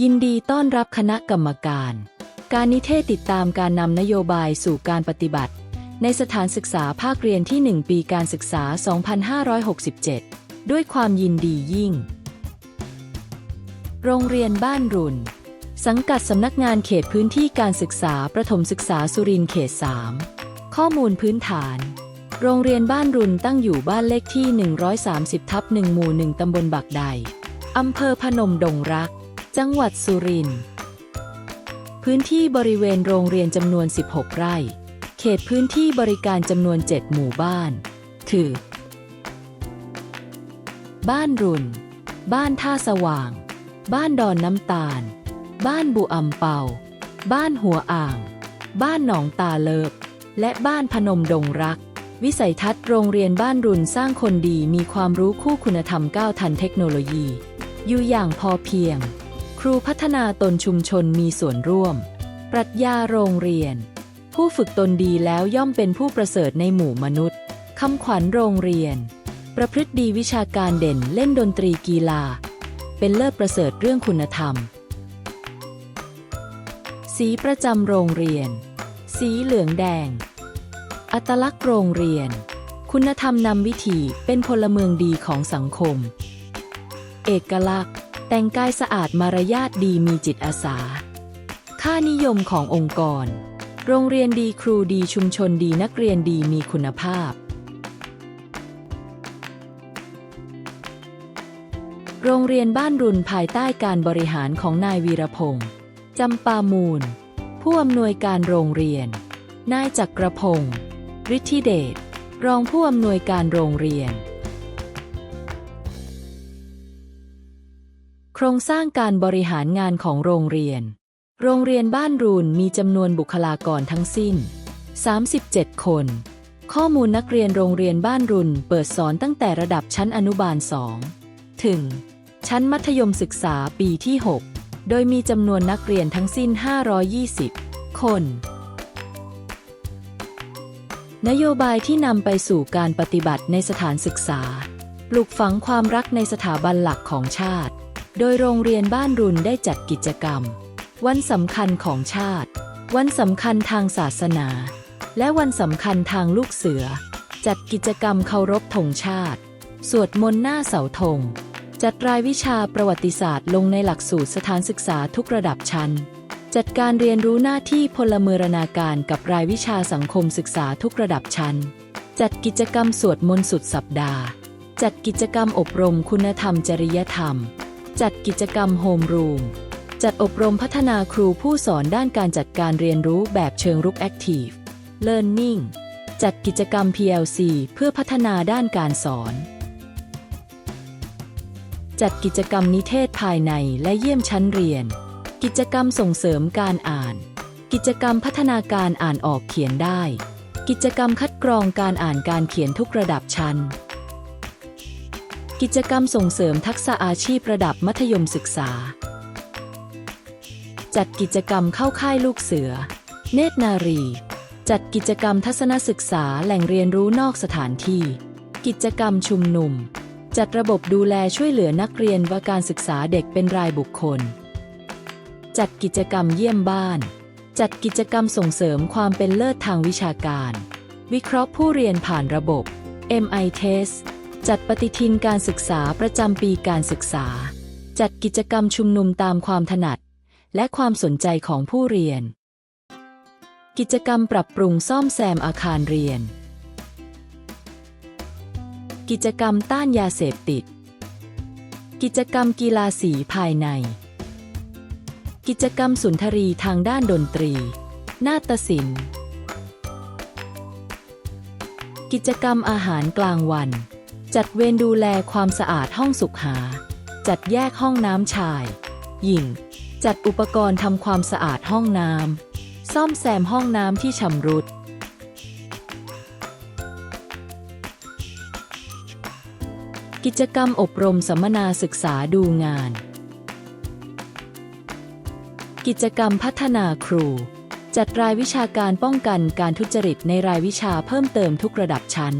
ยินดีต้อนรับคณะกรรมการ การนิเทศติดตามการนำนโยบายสู่การปฏิบัติ ในสถานศึกษาภาคเรียนที่ 1 ปีการศึกษา 2567 ด้วยความยินดียิ่ง โรงเรียนบ้านรุน สังกัดสำนักงานเขตพื้นที่การศึกษาประถมศึกษาสุรินทร์เขต 3 ข้อมูลพื้นฐาน โรงเรียนบ้านรุนตั้งอยู่บ้านเลขที่ 130ทับ1หมู่ 1 ตำบลบักใดอำเภอพนมดงรัก จังหวัดสุรินทร์ พื้นที่บริเวณโรงเรียนจำนวน 16 ไร่ เขตพื้นที่บริการจำนวน 7 หมู่บ้าน คือ บ้านรุน บ้านท่าสว่าง บ้านดอนน้ำตาล บ้านบุอำเปา บ้านหัวอ่าง บ้านหนองตาเลิบและบ้านพนมดงรักวิสัยทัศน์โรงเรียนบ้านรุนสร้างคนดีมีความรู้คู่คุณธรรมก้าวทันเทคโนโลยี อยู่อย่างพอเพียง ครูพัฒนาตนชุมชนมีส่วนร่วม ปรัชญาโรงเรียน ผู้ฝึกตนดีแล้วย่อมเป็นผู้ประเสริฐในหมู่มนุษย์คำขวัญโรงเรียน ประพฤติดีวิชาการเด่นเล่นดนตรีกีฬา เป็นเลิศประเสริฐเรื่องคุณธรรม สีประจำโรงเรียน สีเหลืองแดง อัตลักษณ์โรงเรียน คุณธรรมนำวิถีเป็นพลเมืองดีของสังคม เอกลักษณ์ แต่งกายสะอาดมารยาทดีมีจิตอาสา ค่านิยมขององค์กร โรงเรียนดีครูดีชุมชนดีนักเรียนดีมีคุณภาพ โรงเรียนบ้านรุนภายใต้การบริหารของนายวีรพงษ์จำปามูล ผู้อำนวยการโรงเรียน นายจักรพงศ์ฤทธิเดชรองผู้อำนวยการโรงเรียน รงสร้างการบริหารงานของโรงเรียน โรงเรียนบ้านรูนมีจำนวนบุคลากรทั้งสิ้น 37 คน ข้อมูลนักเรียนโรงเรียนบ้านรุนเปิดสอนตั้งแต่ระดับชั้นอนุบาล 2 ถึง ชั้นมัธยมศึกษาปีที่ 6 โดยมีจำนวนนักเรียนทั้งสิ้น 520 คน นโยบายที่นำไปสู่การปฏิบัติในสถานศึกษา ปลูกฝังความรักในสถาบันหลักของชาติ โดยโรงเรียนบ้านรุนได้จัดกิจกรรม วันสำคัญของชาติ วันสำคัญทางศาสนา และวันสำคัญทางลูกเสือ จัดกิจกรรมเคารพธงชาติ สวดมนต์หน้าเสาธง จัดรายวิชาประวัติศาสตร์ลงในหลักสูตรสถานศึกษาทุกระดับชั้น จัดการเรียนรู้หน้าที่พลเมืองนาการกับรายวิชาสังคมศึกษาทุกระดับชั้น จัดกิจกรรมสวดมนต์สุดสัปดาห์ จัดกิจกรรมอบรมคุณธรรมจริยธรรม จัดกิจกรรมโฮมรูม จัดอบรมพัฒนาครูผู้สอนด้านการจัดการเรียนรู้แบบเชิงรุก Active Learning จัดกิจกรรม PLC เพื่อพัฒนาด้านการสอน จัดกิจกรรมนิเทศภายในและเยี่ยมชั้นเรียน กิจกรรมส่งเสริมการอ่าน กิจกรรมพัฒนาการอ่านออกเขียนได้ กิจกรรมคัดกรองการอ่านการเขียนทุกระดับชั้น กิจกรรมส่งเสริมทักษะอาชีพระดับมัธยมศึกษา จัดกิจกรรมเข้าค่ายลูกเสือ เนตรนารี จัดกิจกรรมทัศนศึกษาแหล่งเรียนรู้นอกสถานที่ กิจกรรมชุมนุม จัดระบบดูแลช่วยเหลือนักเรียนว่าการศึกษาเด็กเป็นรายบุคคล จัดกิจกรรมเยี่ยมบ้าน จัดกิจกรรมส่งเสริมความเป็นเลิศทางวิชาการ วิเคราะห์ผู้เรียนผ่านระบบ MI Test จัดปฏิทินการศึกษาประจำปีการศึกษา จัดกิจกรรมชุมนุมตามความถนัด และความสนใจของผู้เรียน กิจกรรมปรับปรุงซ่อมแซมอาคารเรียน กิจกรรมต้านยาเสพติด กิจกรรมกีฬาสีภายใน กิจกรรมสุนทรีทางด้านดนตรี นาฏศิลป์ กิจกรรมอาหารกลางวัน จัดเวรดูแลความสะอาดห้องสุขา จัดแยกห้องน้ำชาย หญิง จัดอุปกรณ์ทำความสะอาดห้องน้ำ ซ่อมแซมห้องน้ำที่ชำรุด กิจกรรมอบรมสัมมนาศึกษาดูงาน กิจกรรมพัฒนาครู จัดรายวิชาการป้องกันการทุจริตในรายวิชาเพิ่มเติมทุกระดับชั้น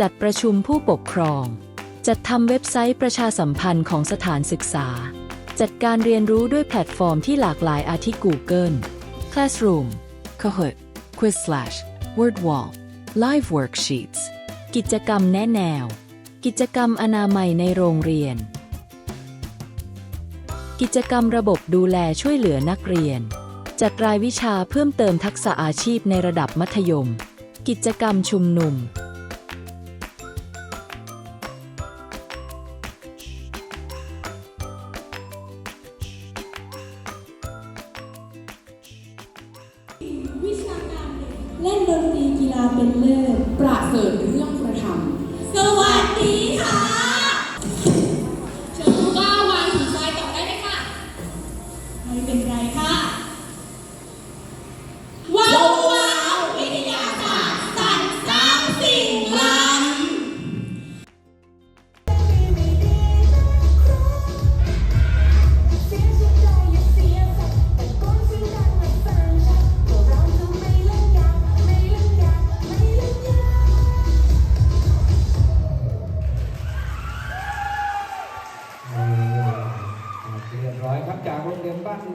จัดประชุมผู้ปกครอง จัดทำเว็บไซต์ประชาสัมพันธ์ของสถานศึกษา จัดการเรียนรู้ด้วยแพลตฟอร์มที่หลากหลายอาทิ Google Classroom Kahoot Quiz Slash WordWall Live Worksheets กิจกรรมแนะแนว กิจกรรมอนามัยในโรงเรียน กิจกรรมระบบดูแลช่วยเหลือนักเรียน จัดรายวิชาเพิ่มเติมทักษะอาชีพในระดับมัธยม กิจกรรมชุมนุม ตรีกีฬาเป็นเลิศ ประเสริฐเรื่องประธรรม สวัสดีค่ะ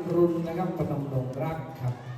รียบร้อยครับจากโรงเรียนบ้านรุนนะครับพนมดงรักครับ